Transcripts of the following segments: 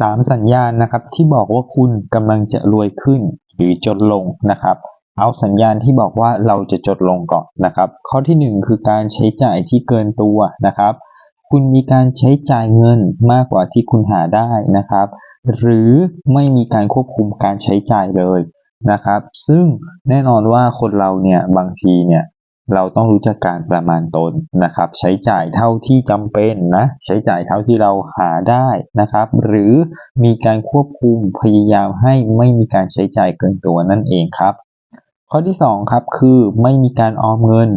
สามสัญญาณนะครับที่บอกว่าคุณกำลังจะรวยขึ้นหรือจนลงนะครับ เอาสัญญาณที่บอกว่าเราจะจดลงก่อนนะครับ ข้อที่หนึ่งคือการใช้จ่ายที่เกินตัวนะครับ คุณมีการใช้จ่ายเงินมากกว่าที่คุณหาได้นะครับ หรือไม่มีการควบคุมการใช้จ่ายเลยนะครับ ซึ่งแน่นอนว่าคนเราเนี่ยบางทีเนี่ย เราต้องรู้จักการประมาณตนนะครับ ใช้จ่ายเท่าที่จำเป็นนะใช้จ่ายเท่าที่เราหาได้นะครับ หรือมีการควบคุมพยายามให้ไม่มีการใช้จ่ายเกินตัวนั่นเองครับ ข้อที่สองครับคือไม่มีการออมเงิน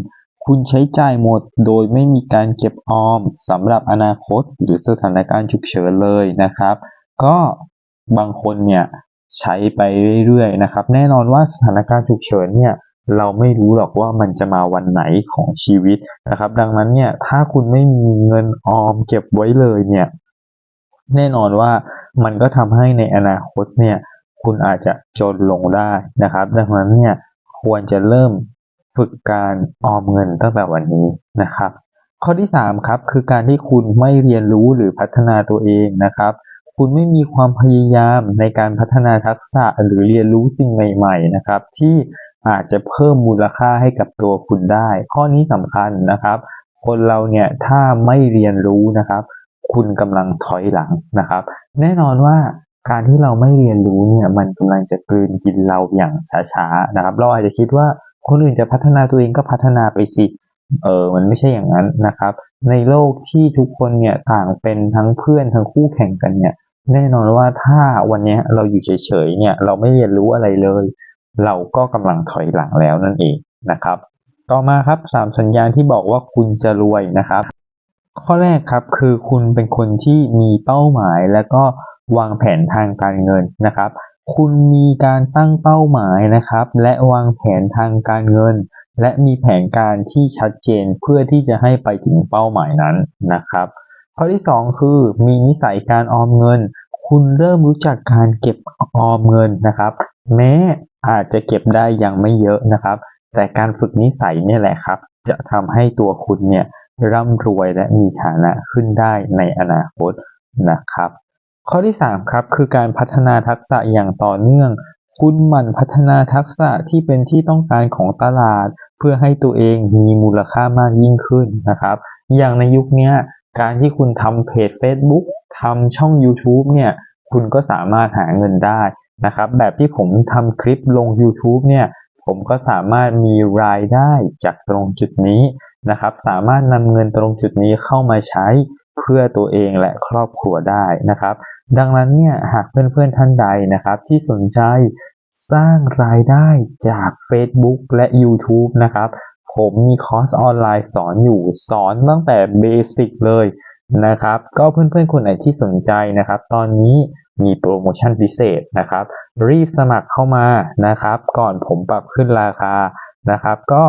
คุณใช้จ่ายหมดโดยไม่มีการเก็บออมสำหรับอนาคตหรือสถานการณ์ฉุกเฉินเลยนะครับ ก็บางคนเนี่ยใช้ไปเรื่อยๆนะครับ แน่นอนว่าสถานการณ์ฉุกเฉินเนี่ย เราไม่รู้หรอกว่ามันจะมาวันไหนของชีวิตนะครับ ดังนั้นเนี่ยถ้าคุณไม่มีเงินออมเก็บไว้เลยเนี่ยแน่นอนว่ามันก็ทำให้ในอนาคตเนี่ยคุณอาจจะจนลงได้นะครับ ดังนั้นเนี่ยควรจะเริ่มฝึกการออมเงินตั้งแต่วันนี้นะครับ ข้อที่3ครับคือการที่คุณไม่เรียนรู้หรือพัฒนาตัวเองนะครับคุณไม่มีความพยายามในการพัฒนาทักษะหรือเรียนรู้สิ่งใหม่ ๆ นะครับ ที่ อาจจะเพิ่มมูลค่าให้กับตัวคุณได้ ข้อนี้สำคัญนะครับ คนเราเนี่ยถ้าไม่เรียนรู้นะครับ คุณกำลังถอยหลังนะครับ แน่นอนว่าการที่เราไม่เรียนรู้เนี่ยมันกำลังจะกลืนกินเราอย่างช้าๆนะครับ เราอาจจะคิดว่าคนอื่นจะพัฒนาตัวเองก็พัฒนาไปสิเออมันไม่ใช่อย่างนั้นนะครับ ในโลกที่ทุกคนเนี่ยต่างเป็นทั้งเพื่อนทั้งคู่แข่งกันเนี่ย แน่นอนว่าถ้าวันนี้เราอยู่เฉยๆเนี่ยเราไม่เรียนรู้อะไรเลย เราก็กำลังถอยหลังแล้วนั่นเองนะครับ ต่อมาครับสามสัญญาณที่บอกว่าคุณจะรวยนะครับ ข้อแรกครับคือคุณเป็นคนที่มีเป้าหมายและก็วางแผนทางการเงินนะครับ คุณมีการตั้งเป้าหมายนะครับ และวางแผนทางการเงิน และมีแผนการที่ชัดเจนเพื่อที่จะให้ไปถึงเป้าหมายนั้นนะครับ ข้อที่สองคือมีนิสัยการออมเงิน คุณเริ่มรู้จักการเก็บออมเงินนะครับ แม้ อาจจะเก็บได้ยังไม่เยอะนะครับ แต่การฝึกนิสัยนี่แหละครับ จะทำให้ตัวคุณเนี่ยร่ำรวยและมีฐานะขึ้นได้ในอนาคตนะครับ ข้อที่3ครับคือการพัฒนาทักษะอย่างต่อเนื่อง คุณหมั่นพัฒนาทักษะที่เป็นที่ต้องการของตลาด เพื่อให้ตัวเองมีมูลค่ามากยิ่งขึ้นนะครับ อย่างในยุคนี้การที่คุณทำเพจ Facebook ทำช่อง YouTube เนี่ยคุณก็สามารถหาเงินได้ นะครับ แบบที่ผมทำคลิปลง YouTube เนี่ย ผมก็สามารถมีรายได้จากตรงจุดนี้นะครับ สามารถนำเงินตรงจุดนี้เข้ามาใช้เพื่อตัวเองและครอบครัวได้นะครับ ดังนั้นเนี่ยหากเพื่อนๆท่านใดนะครับ ที่สนใจสร้างรายได้จาก Facebook และ YouTube นะครับ ผมมีคอร์สออนไลน์สอนอยู่สอนตั้งแต่เบสิกเลย นะครับ ก็เพื่อนๆคนไหนที่สนใจนะครับ ตอนนี้มีโปรโมชั่นพิเศษนะครับ รีบสมัครเข้ามานะครับ ก่อนผมปรับขึ้นราคานะครับ ก็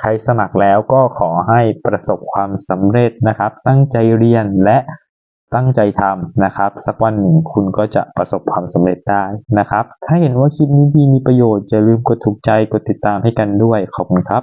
ใครสมัครแล้วก็ขอให้ประสบความสำเร็จนะครับ ตั้งใจเรียนและตั้งใจทำนะครับ สักวันหนึ่งคุณก็จะประสบความสำเร็จได้นะครับ ถ้าเห็นว่าคลิปนี้ดีมีประโยชน์อย่าลืมกดถูกใจกดติดตามให้กันด้วยขอบคุณครับ